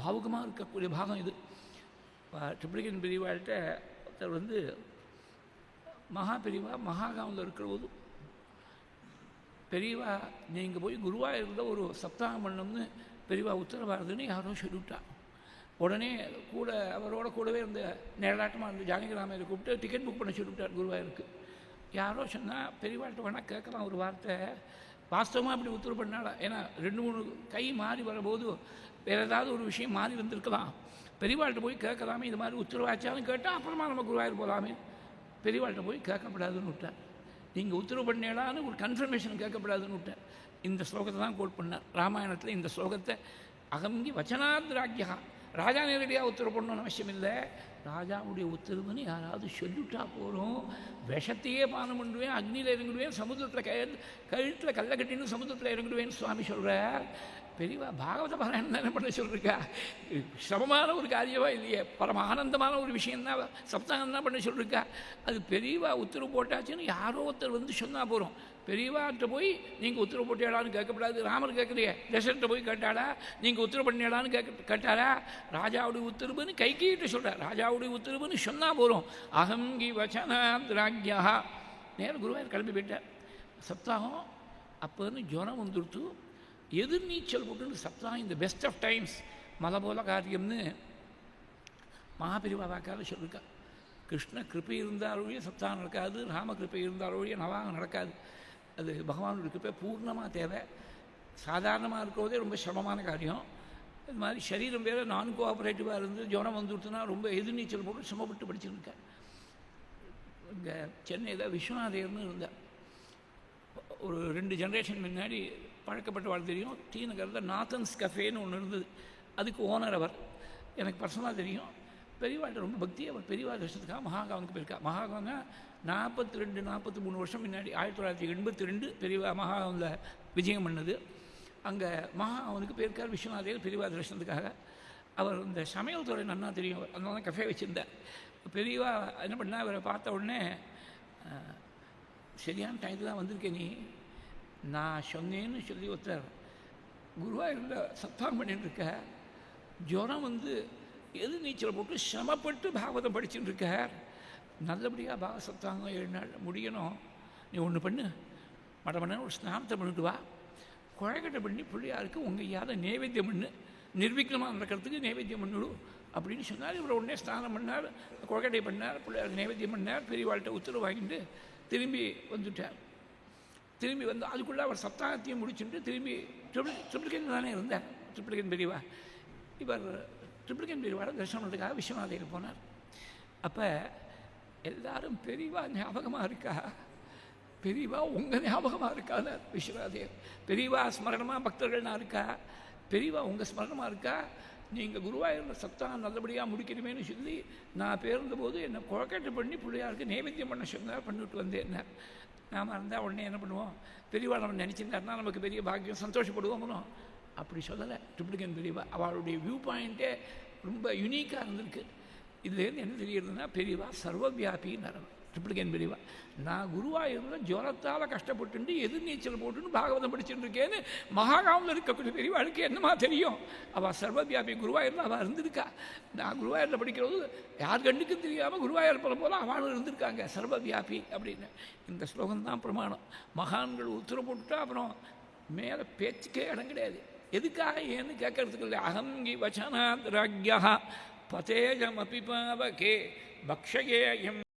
பாவுகமாக இருக்கக்கூடிய பாகம் இது. ட்ரிப்ளிகன் பெரியவாழ்கிட்ட ஒருத்தர் வந்து மகா பெரியவா மகாகாமில் இருக்கிற போது பெரியவா நீங்கள் போய் குருவாக இருந்த ஒரு சப்தாகம் பண்ணணும்னு பெரியவா உத்தரவாருதுன்னு யாரோ சொல்லிவிட்டா. உடனே கூட அவரோட கூடவே இருந்த நேரலாட்டமாக இருந்த ஜானகிராமையில் கூப்பிட்டு டிக்கெட் புக் பண்ண சொல்லிவிட்டார் குருவாயூருக்கு. யாரோ சொன்னால் பெரியவாழ்கிட்ட வேணால் கேட்கலாம் ஒரு வார்த்தை. வாஸ்தவமாக அப்படி உத்தரவு பண்ணாடா ஏன்னா ரெண்டு மூணு கை மாறி வரும்போது வேறு ஏதாவது ஒரு விஷயம் மாறி வந்திருக்கலாம். பெரியவாள்கிட்ட போய் கேட்கலாமே இது மாதிரி உத்தரவாச்சாலும் கேட்டால் அப்புறமா நம்ம குருவாயூர் போகலாமே பெரியவாள்கிட்ட போய் கேட்கப்படாதுன்னு விட்டார் நீங்கள் உத்தரவு பண்ணேடான்னு ஒரு கன்ஃபர்மேஷன் கேட்கப்படாதுன்னு விட்டார் இந்த ஸ்லோகத்தை தான் கோட் பண்ணார். ராமாயணத்தில் இந்த ஸ்லோகத்தை அகங்கி வச்சனாத்ராக்கியா ராஜா நேரடியாக உத்தரவு பண்ணணும்னு அவசியம் இல்லை. ராஜாவுடைய உத்தரவுன்னு யாராவது சொல்லிவிட்டா போகிறோம் விஷத்தையே பானம் பண்ணுவேன் அக்னியில் இறங்கிடுவேன் சமுத்திரத்தில் கய கழுத்தில் கல்லை கட்டின்னு சமுத்திரத்தில் இறங்கிடுவேன்னு சுவாமி சொல்கிறார் பெரியவா பாகவத பாராயணம் என்ன பண்ண சொல்லிருக்கா? சிரமமான ஒரு காரியமாக இல்லையே பரம ஆனந்தமான ஒரு விஷயம்தான் சப்தாகம் தான் பண்ண சொல்லிருக்கா? அது பெரியவா உத்தரவு போட்டாச்சுன்னு யாரோ ஒருத்தர் வந்து சொன்னால் போகிறோம் பெரியவார்கிட்ட போய் நீங்கள் உத்தரவு போட்டியாடான்னு கேட்கக்கூடாது ராமர் கேட்குறியே தசரத்தை போய் கேட்டாடா நீங்கள் உத்தரவு பண்ணியாடான்னு கேட்க கேட்டாரா ராஜாவுடைய உத்தரவுன்னு கைக்கிட்ட சொல்கிறார் ராஜாவுடைய உத்தரவுன்னு சொன்னால் போகிறோம் அகங்கி வச்சன திராக்யா. நேரம் குருவாயூர் கிளம்பி போயிட்டார். சப்தாகம் அப்போன்னு ஜுரம் வந்துடுத்து எதிர்நீச்சல் போட்டு சப்தாகம் இந்த பெஸ்ட் ஆஃப் டைம்ஸ் மலை போல காரியம்னு மகாபிரிவாதாக்கால் சொல்லியிருக்கா கிருஷ்ண கிருப்பை இருந்தாலொழிய சப்தாகம் நடக்காது ராம கிருப்பை இருந்தாலொழிய நவாகம் நடக்காது. அது பகவானுடைய கிருப்பை பூர்ணமாக தேவை. சாதாரணமாக இருக்கிறதே ரொம்ப சிரமமான காரியம். இது மாதிரி சரீரம் வேறு நான் கோஆப்ரேட்டிவாக இருந்து ஜுரம் வந்துடுத்துனா ரொம்ப எதிர்நீச்சல் போட்டு சிரமப்பட்டு படிச்சிருக்கேன் இங்கே சென்னையில் விஸ்வநாதையர்னு இருந்தார். ஒரு ரெண்டு ஜென்ரேஷன் முன்னாடி பழக்கப்பட்ட வாழ் தெரியும். டி நகரில் நாத்தன்ஸ் கஃபேன்னு ஒன்று இருந்தது. அதுக்கு ஓனர் அவர். எனக்கு பர்சனலாக தெரியும். பெரியவாட்ட ரொம்ப பக்தி அவர் பெரியவா வருஷத்துக்காக மகாகாவனுக்கு போயிருக்கா. மகாகாவங்க நாற்பத்தி ரெண்டு நாற்பத்தி மூணு வருஷம் முன்னாடி ஆயிரத்தி தொள்ளாயிரத்தி எண்பத்தி ரெண்டு பெரியவா மகாகாவில் விஜயம் பண்ணது. அங்கே மகா அவனுக்கு போயிருக்கார் விஸ்வநாதையர் பெரியவா தரிசனத்துக்காக. அவர் இந்த சமையல் துறை நன்னா தெரியும். அவர் அதனால தான் கஃபே வச்சுருந்தார். பெரியவா என்ன பண்ணா அவரை பார்த்த உடனே சரியான டயத்தில் தான் வந்திருக்கேன் நீ. நான் சொன்னேன்னு சொல்லி ஒருத்தர் குருவாயூரில் சத்தாம் பண்ணிட்டு இருக்க. ஜுரம் வந்து எது நீச்சல் போட்டு சிரமப்பட்டு பாகவதம் படிச்சுட்டு இருக்கார்? நல்லபடியாக பாக சப்தாங்கம் ஏழு நாள் முடியணும். நீ ஒன்று பண்ணு. மட மட ஒரு ஸ்நானத்தை பண்ணிட்டு வா. குழக்கட்டை பண்ணி பிள்ளையாருக்கு உங்கள் யாரை நைவேத்தியம் பண்ணு. நிர்விக்ரமாக நடக்கிறதுக்கு நைவேத்தியம் பண்ணிவிடும் அப்படின்னு சொன்னார். இவர் உடனே ஸ்நானம் பண்ணார் குழக்கட்டை பண்ணார் பிள்ளையாருக்கு நைவேத்தியம் பண்ணார். பெரியவாள்கிட்ட உத்தரவு வாங்கிட்டு திரும்பி வந்துட்டார். திரும்பி வந்து அதுக்குள்ளே அவர் சப்தாகத்தையும் முடிச்சுட்டு திரும்பி ட்ரிபிள் ட்ரிபிள்கேன் தானே இருந்தார். ட்ரிபிள்கேன் பெரியவா. இவர் ட்ரிபிள்கேன் பெரியவாட தரிசனம் பண்ணுறதுக்காக போனார். அப்போ எல்லாரும் பெரியவா ஞாபகமாக இருக்கா? பெரியவா உங்கள் ஞாபகமாக இருக்கான்னு விஸ்வநாதையர் பெரியவா ஸ்மரணமாக பக்தர்கள்னா இருக்கா? பெரியவா உங்கள் ஸ்மரணமாக இருக்கா? நீங்கள் குருவாயூரில் சப்தாகம் நல்லபடியாக முடிக்கணுமேனு சொல்லி நான் பேருந்த போது என்னை குழக்கட்டு பண்ணி பிள்ளையாருக்கு நைவேத்தியம் பண்ண சொன்னார் பண்ணிட்டு வந்தேன் நாம இருந்தால் உடனே என்ன பண்ணுவோம்? பெரியவா நம்ம நினச்சிருந்தாருன்னா நமக்கு பெரிய பாக்கியம் சந்தோஷப்படுவோமோ? அப்படி சொல்லலை. ட்ரிப்ளிகன் பெரியவா அவளுடைய வியூ பாயிண்ட்டே ரொம்ப யூனிக்காக இருந்திருக்கு. இதுலேருந்து என்ன தெரியுதுன்னா பெரியவா சர்வவியாபின்னு ட்ரிப்ளிகன் பெரியவா நான் குருவாயூரில் ஜுரத்தால் கஷ்டப்பட்டு எதிர்நீச்சல் போட்டுன்னு பாகவதம் படிச்சுட்டு இருக்கேன்னு மகாகாமில் இருக்கக்கூடிய பெரியவாளுக்கு என்னமா தெரியும்? அவள் சர்வவியாபி குருவாயூரில் அவள் இருந்திருக்கா. நான் குருவாயூரில் படிக்கிறது யார் கண்ணுக்கும் தெரியாமல் குருவாயூர் போல போல அவளும் இருந்திருக்காங்க சர்வவியாபி அப்படின்னு. இந்த ஸ்லோகம் தான் பிரமாணம். மகான்கள் உத்தரவு போட்டுட்டா அப்புறம் மேலே பேச்சுக்கே இடம் கிடையாது. எதுக்காக ஏன்னு கேட்கறதுக்கு இல்லை அகங்கி வச்சனாத் ராக்யா பதேஜமபி பாவகே பக்ஷகேயம்